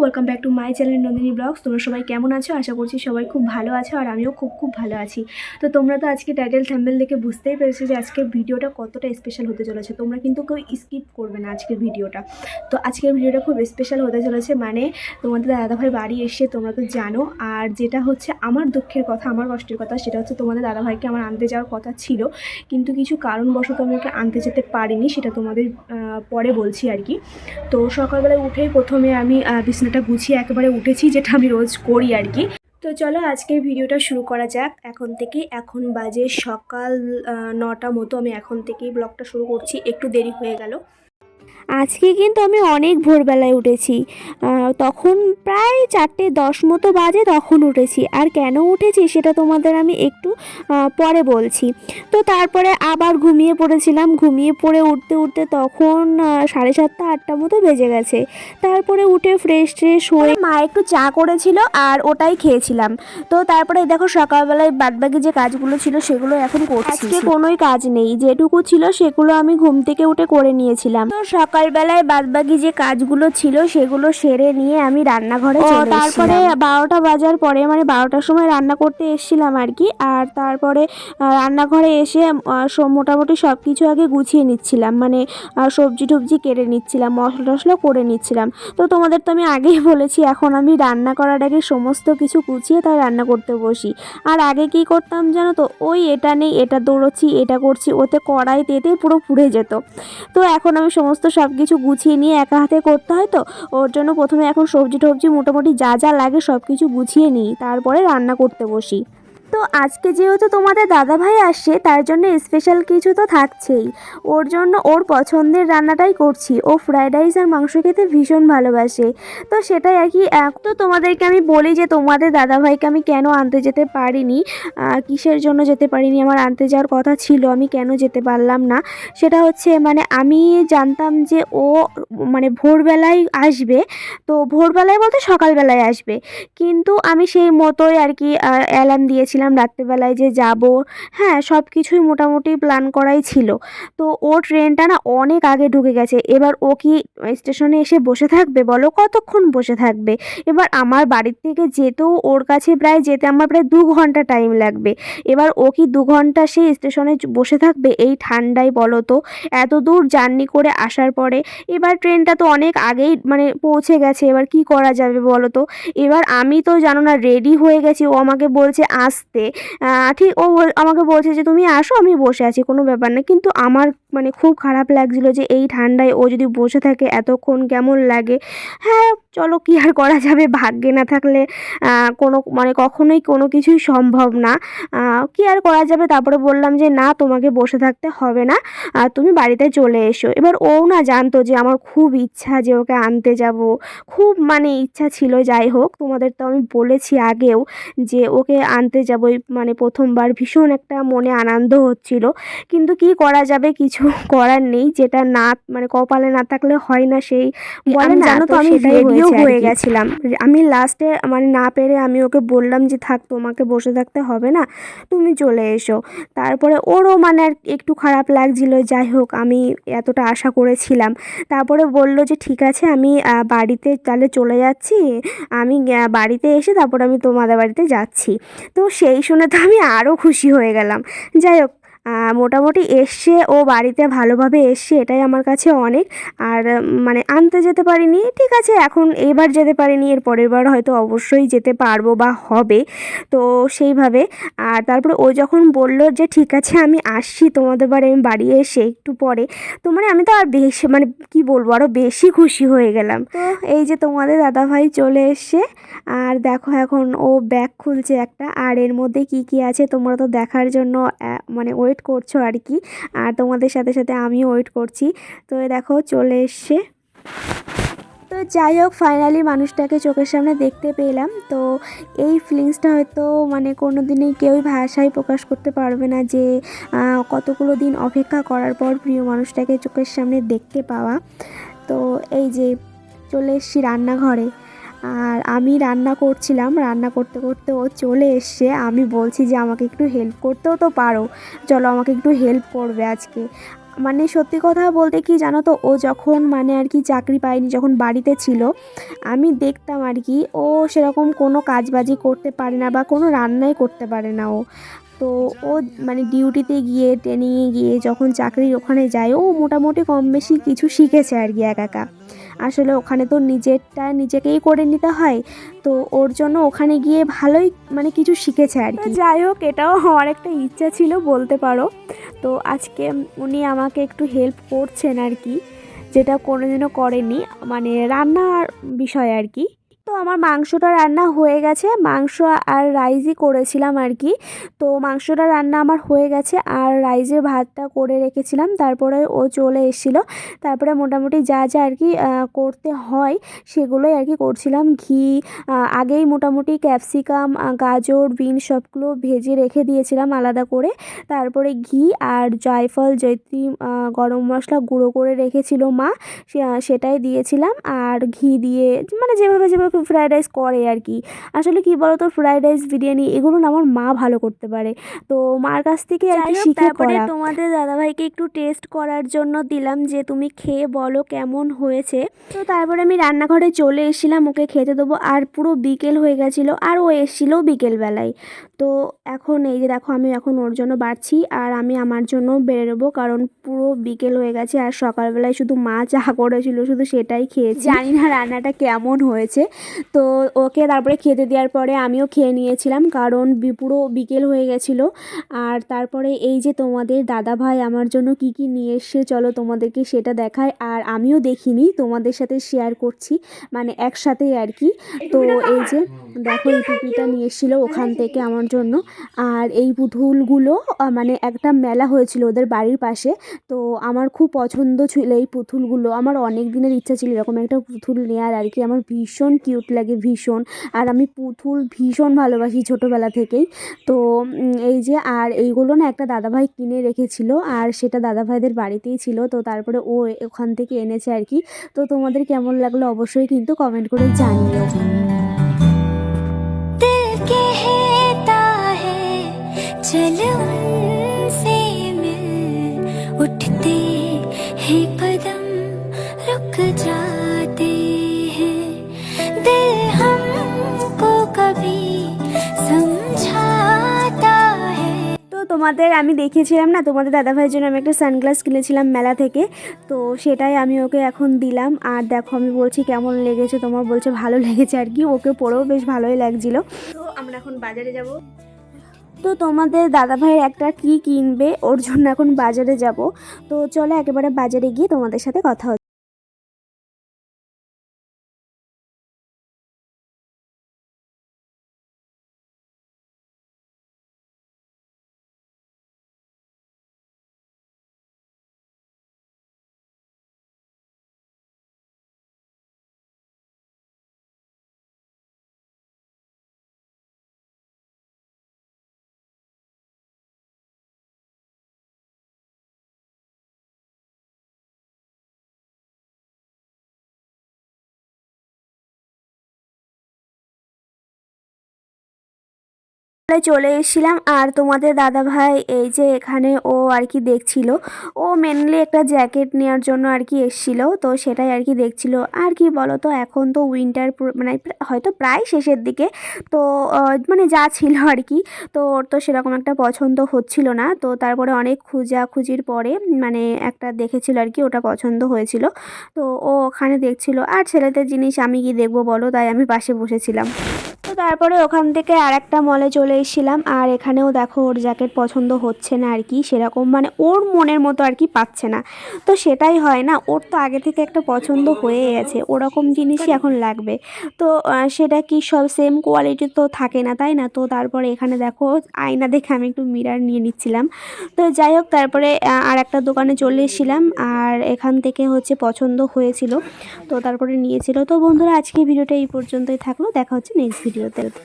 Welcome back to my channel Nandini blogs তোমরা সবাই কেমন আছো? আশা করছি সবাই খুব ভালো আছো আর আমিও খুব খুব ভালো আছি। তো তোমরা তো আজকে টাইটেল থ্যাম্বেল দেখে বুঝতেই পেরেছ যে আজকের ভিডিওটা কতটা স্পেশাল হতে চলেছে। তোমরা কিন্তু কেউ স্কিপ করবে না আজকের ভিডিওটা। তো আজকের ভিডিওটা খুব স্পেশাল হতে চলেছে মানে তোমাদের দাদাভাই বাড়ি এসে তোমরা তো জানো। আর যেটা হচ্ছে আমার দুঃখের কথা আমার কষ্টের কথা সেটা হচ্ছে তোমাদের দাদাভাইকে আমার আনতে যাওয়ার কথা ছিল। কিন্তু কিছু কারণবশত আমি ওকে আনতে যেতে পারিনি সেটা তোমাদের পরে বলছি আর কি। তো সকালবেলায় উঠেই প্রথমে আমি আহ, বিছানাটা গুছিয়ে একেবারে উঠেছি, যেটা আমি রোজ করি আর কি। তো চলো আজকের ভিডিওটা শুরু করা যাক। এখন থেকে এখন বাজে সকাল নটা মতো আমি এখন থেকেই ব্লগটা শুরু করছি। একটু দেরি হয়ে গেল। আজকে কিন্তু আমি অনেক ভোরবেলায় উঠেছি। তখন প্রায় চারটে দশ মতো বাজে তখন উঠেছি। আর কেন উঠেছি সেটা তোমাদের আমি একটু পরে বলছি। তো তারপরে আবার ঘুমিয়ে পড়েছিলাম। ঘুমিয়ে পড়ে উঠতে উঠতে তখন সাড়ে সাতটা আটটা মতো বেজে গেছে। তারপরে উঠে ফ্রেশ ট্রেশ হয়ে মা একটু চা করেছিল আর ওটাই খেয়েছিলাম। তো তারপরে দেখো সকালবেলায় বাদবাকি যে কাজগুলো ছিল সেগুলো এখন করছি। আজকে কোনোই কাজ নেই। যেটুকু ছিল সেগুলো আমি ঘুম থেকে উঠে করে নিয়েছিলাম। তো সকালবেলায় বাদবাকি যে কাজগুলো ছিল সেগুলো সেরে নিয়ে আমি রান্নাঘরে চলে তারপরে বারোটা বাজার পরে মানে বারোটার সময় রান্না করতে এসেছিলাম আর কি আর তারপরে রান্নাঘরে এসে মোটামুটি সব কিছু আগে গুছিয়ে নিচ্ছিলাম মানে সবজি টবজি কেটে নিচ্ছিলাম মশলা টশলা করে নিচ্ছিলাম। তো তোমাদের তো আমি আগেই বলেছি এখন আমি রান্না করার আগে সমস্ত কিছু গুছিয়ে তাই রান্না করতে বসি। আর আগে কি করতাম জানো তো ওই এটা নেই এটা দৌড়চ্ছি এটা করছি ওতে কড়াই তেতে পুরো পুড়ে যেত। তো এখন আমি সমস্ত সব কিছু গুছিয়ে নিয়ে একা হাতে করতে হয় তো? ওর জন্য প্রথমে এখন সবজি টবজি মোটামুটি যা যা লাগে সব কিছু গুছিয়ে নিই। তারপরে রান্না করতে বসি। তো আজকে যেহেতু তোমাদের দাদাভাই আসছে, তার জন্য স্পেশাল কিছু তো থাকছেই। ওর জন্য ওর পছন্দের রান্নাটাই করছি। ও ফ্রাইড রাইস আর মাংস খেতে ভীষণ ভালোবাসে। তো সেটাই আর কি তো তোমাদেরকে আমি বলি যে তোমাদের দাদাভাইকে আমি কেন আনতে যেতে পারিনি কিসের জন্য যেতে পারিনি আমার আনতে যাওয়ার কথা ছিল, আমি কেন যেতে পারলাম না। সেটা হচ্ছে মানে আমি জানতাম যে ও মানে ভোরবেলায় আসবে, তো ভোরবেলায় বলতে সকালবেলায় আসবে। কিন্তু আমি সেই মতোই আর কি অ্যালার্ম দিয়েছিলাম রাত্রেবেলায় যে যাব। হ্যাঁ সব কিছুই মোটামুটি প্ল্যান করাই ছিল। তো ও ট্রেনটা না অনেক আগে ঢুকে গেছে। এবার ও কি স্টেশনে এসে বসে থাকবে বলো? কতক্ষণ বসে থাকবে? এবার আমার বাড়ির থেকে যেতেও ওর কাছে প্রায় যেতে আমার প্রায় দু ঘণ্টা টাইম লাগবে। এবার ও কি দু ঘণ্টা সেই স্টেশনে বসে থাকবে? এই ঠান্ডায় বলো তো। এত দূর জার্নি করে আসার পরে এবার ট্রেনটা তো অনেক আগেই মানে পৌঁছে গেছে। এবার কি করা যাবে বলো তো? এবার আমি তো জানো না রেডি হয়ে গেছি। ও আমাকে বলছে, আসতে আহ, ঠিক ও আমাকে বলছে যে তুমি আসো আমি বসে আছি কোনো ব্যাপার না। কিন্তু আমার মানে খুব খারাপ লাগছিল যে এই ঠান্ডায় ও যদি বসে থাকে এতক্ষণ কেমন লাগে? হ্যাঁ চলো কি আর করা যাবে? ভাগ্যে না থাকলে কোনো মানে কখনোই কোনো কিছুই সম্ভব না। কি আর করা যাবে? তারপরে বললাম যে না তোমাকে বসে থাকতে হবে না। আর তুমি বাড়িতে চলে এসো। এবার ও না জানতো যে আমার খুব ইচ্ছা যে ওকে আনতে যাব। খুব মানে ইচ্ছা ছিল যাই হোক। তোমাদের তো আমি বলেছি আগেও যে ওকে আনতে যাব মানে প্রথমবার ভীষণ একটা মনে আনন্দ হচ্ছিল। কিন্তু কি করা যাবে? কিছু করার নেই। যেটা না মানে কপালে না থাকলে হয় না সেই বলে না তো আমি রেডিও হয়ে গেছিলাম। আমি লাস্টে মানে না পেরে আমি ওকে বললাম যে থাক তোমাকে বসে থাকতে হবে না তুমি চলে এসো। তারপরে ওরও মানে আর একটু খারাপ লাগছিল যাই হোক আমি এতটা আশা করেছিলাম। তারপরে বলল যে ঠিক আছে আমি বাড়িতে তাহলে চলে যাচ্ছি। আমি বাড়িতে এসে তারপর আমি তোমাদের বাড়িতে যাচ্ছি। তো সেই শুনে তো আমি আরও খুশি হয়ে গেলাম। যাই হোক মোটামুটি এসছে ও বাড়িতে ভালোভাবে এসছে এটাই আমার কাছে অনেক। আর মানে আনতে যেতে পারিনি, ঠিক আছে, এখন এবার যেতে পারিনি, এর পরের বার হয়তো অবশ্যই যেতে পারব বা হবে। তো সেইভাবে, আর তারপরে ও যখন বলল যে, ঠিক আছে, আমি আসছি, তোমাদের বাড়ি, আমি বাড়ি এসে একটু পরে। তো মানে আমি তো আর বেশি মানে কি বলব আরও বেশি খুশি হয়ে গেলাম। এই যে তোমাদের দাদাভাই চলে এসছে, আর দেখো এখন ও ব্যাগ খুলছে একটা, আর এর মধ্যে কি কি আছে, তোমরা তো দেখার জন্য মানে ওয়েট করছ আর কি আর তোমাদের সাথে সাথে আমিও ওয়েট করছি। তো দেখো, চলে এসছে। তো যাই হোক ফাইনালি মানুষটাকে চোখের সামনে দেখতে পেলাম। তো এই ফিলিংসটা হয়তো মানে কোনো দিনই কেউই ভাষায় প্রকাশ করতে পারবে না যে কতগুলো দিন অপেক্ষা করার পর প্রিয় মানুষটাকে চোখের সামনে দেখতে পাওয়া। তো এই যে, চলে এসছি রান্নাঘরে। আর আমি রান্না করছিলাম, রান্না করতে করতে ও চলে এসছে। আমি বলছি যে, আমাকে একটু হেল্প করতেও তো পারো। চলো আমাকে একটু হেল্প করবে আজকে। মানে সত্যি কথা বলতে কি জানো তো, ও যখন মানে আর কি চাকরি পায়নি, যখন বাড়িতে ছিল, আমি দেখতাম আর কি, ও সেরকম কোনো কাজবাজি করতে পারে না বা কোনো রান্নাই করতে পারে না ও। তো ও মানে ডিউটিতে গিয়ে ট্রেনিংয়ে গিয়ে যখন চাকরির ওখানে যায়, ও মোটামুটি কম বেশি কিছু শিখেছে আর কি একা একা। আসলে ওখানে তো নিজেরটা নিজেকেই করে নিতে হয়। তো ওর জন্য ওখানে গিয়ে ভালোই মানে কিছু শিখেছে আর কি। যাই হোক, এটাও আমার একটা ইচ্ছা ছিল বলতে পারো। তো আজকে উনি আমাকে একটু হেল্প করছেন আর কি, যেটা কোনোদিনও করেনি। মানে রান্নার বিষয় আর কি। তো আমার মাংসটা রান্না হয়ে গেছে। মাংস আর রাইসই করেছিলাম আর কি। তো মাংসটা রান্না আমার হয়ে গেছে আর রাইসের ভাতটা করে রেখেছিলাম। তারপরে ও চলে এসেছিল। তারপরে মোটামুটি যা যা আর কি করতে হয় সেগুলোই আর কি করছিলাম। ঘি আগেই মোটামুটি ক্যাপসিকাম গাজর বিন সবগুলো ভেজে রেখে দিয়েছিলাম আলাদা করে। তারপরে ঘি আর জয়ফল জৈত্রী গরম মশলা গুঁড়ো করে রেখেছিল মা। সেটাই দিয়েছিলাম। আর ঘি দিয়ে মানে যেভাবে যেভাবে ফ্রায়েড রাইস করে আর কি আসলে কি বলতো ফ্রায়েড রাইস বিরিয়ানি এগুলো না আমার মা ভালো করতে পারে। তো মার কাছ থেকে আর কি শিখে তারপরে করা তোমাদের দাদাভাইকে একটু টেস্ট করার জন্য দিলাম যে তুমি খেয়ে বলো কেমন হয়েছে। তো তারপরে আমি রান্নাঘরে চলে এসেছিলাম ওকে খেতে দেবো। আর পুরো বিকেল হয়ে গেছিল আর ও এসেছিল বিকেলবেলায়। তো এখন এই যে দেখো আমি এখন ওর জন্য বাড়ছি আর আমি আমার জন্য বেরোবো কারণ পুরো বিকেল হয়ে গেছে আর সকালবেলায় শুধু মা চা করেছিল শুধু সেটাই খেয়েছি। জানি না রান্নাটা কেমন হয়েছে। তো ওকে তারপরে খেতে দেওয়ার পরে আমিও খেয়ে নিয়েছিলাম কারণ পুরো বিকেল হয়ে গেছিল। আর তারপরে এই যে তোমাদের দাদা ভাই আমার জন্য কি কি নিয়ে এসছে চলো তোমাদেরকে সেটা দেখায় আর আমিও দেখিনি তোমাদের সাথে শেয়ার করছি মানে একসাথেই আর কি। তো এই যে দেখো এই টুপিটা নিয়ে এসেছিল ওখান থেকে আমার জন্য। আর এই পুতুলগুলো মানে একটা মেলা হয়েছিল ওদের বাড়ির পাশে। তো আমার খুব পছন্দ ছিল এই পুতুলগুলো। আমার অনেক দিনের ইচ্ছা ছিল এরকম একটা পুতুল নেওয়ার আর কি। আমার ভীষণ কিউট লাগে, ভীষণ। আর আমি পুতুল ভীষণ ভালোবাসি ছোটোবেলা থেকেই। তো এই যে, আর এইগুলো না একটা দাদাভাই কিনে রেখেছিল আর সেটা দাদাভাইদের বাড়িতেই ছিল। তো তারপরে ও ওখান থেকে এনেছে আর কি। তো তোমাদের কেমন লাগল অবশ্যই কিন্তু কমেন্ট করে জানিও। चल उनसे मिल उठते हैं कदम रुक जाते हैं दिल हमको कभी समझाता है তো তোমাদের আমি দেখিয়েছিলাম না তোমাদের দাদাভাইয়ের জন্য আমি একটা সানগ্লাস কিনেছিলাম মেলা থেকে তো সেটাই আমি ওকে এখন দিলাম আর দেখো আমি বলছি কেমন লেগেছে তোমার বলছে ভালো লেগেছে আর কি ওকে পরেও বেশ ভালোই লাগছিল তো আমরা এখন বাজারে যাব তো তোমাদের দাদাভাইয়ের একটা কি কিনবে? ওর জন্য এখন বাজারে যাব। তো চলো একেবারে বাজারে গিয়ে তোমাদের সাথে কথা চলে এসেছিলাম আর তোমাদের দাদা ভাই এই যে এখানে ও আর কি দেখছিল। ও মেনলি একটা জ্যাকেট নেওয়ার জন্য আর কি এসেছিল, তো সেটাই আর কি দেখছিল। আর কি বলো তো এখন তো উইন্টার মানে হয়তো প্রায় শেষের দিকে, তো মানে যা ছিল আর কি, তো ওর তো সেরকম একটা পছন্দ হচ্ছিল না। তো তারপরে অনেক খোঁজাখুঁজির পরে মানে একটা দেখেছিল আর কি, ওটা পছন্দ হয়েছিল। তো ও ওখানে দেখছিল। আর ছেলেদের জিনিস আমি কি দেখব বলো? তাই আমি পাশে বসেছিলাম। তারপরে ওখান থেকে আর একটা মলে চলে এসেছিলাম। আর এখানেও দেখো ওর জ্যাকেট পছন্দ হচ্ছে না আর কি, সেরকম মানে ওর মনের মতো আর কি পাচ্ছে না। তো সেটাই হয় না, ওর তো আগে থেকে একটা পছন্দ হয়ে গেছে, ওরকম জিনিসই এখন লাগবে। তো সেটা কি সব সেম কোয়ালিটি তো থাকে না, তাই না? তো তারপরে এখানে দেখো, আয়না দেখে আমি একটু মিরার নিয়ে নিচ্ছিলাম। তো যাই হোক, তারপরে আর একটা দোকানে চলে এসেছিলাম, আর এখান থেকে হচ্ছে পছন্দ হয়েছিল। তো তারপরে নিয়েছিল। তো বন্ধুরা, আজকে ভিডিওটা এই পর্যন্তই থাকল, দেখা হচ্ছে নেক্সট ভিডিওতে del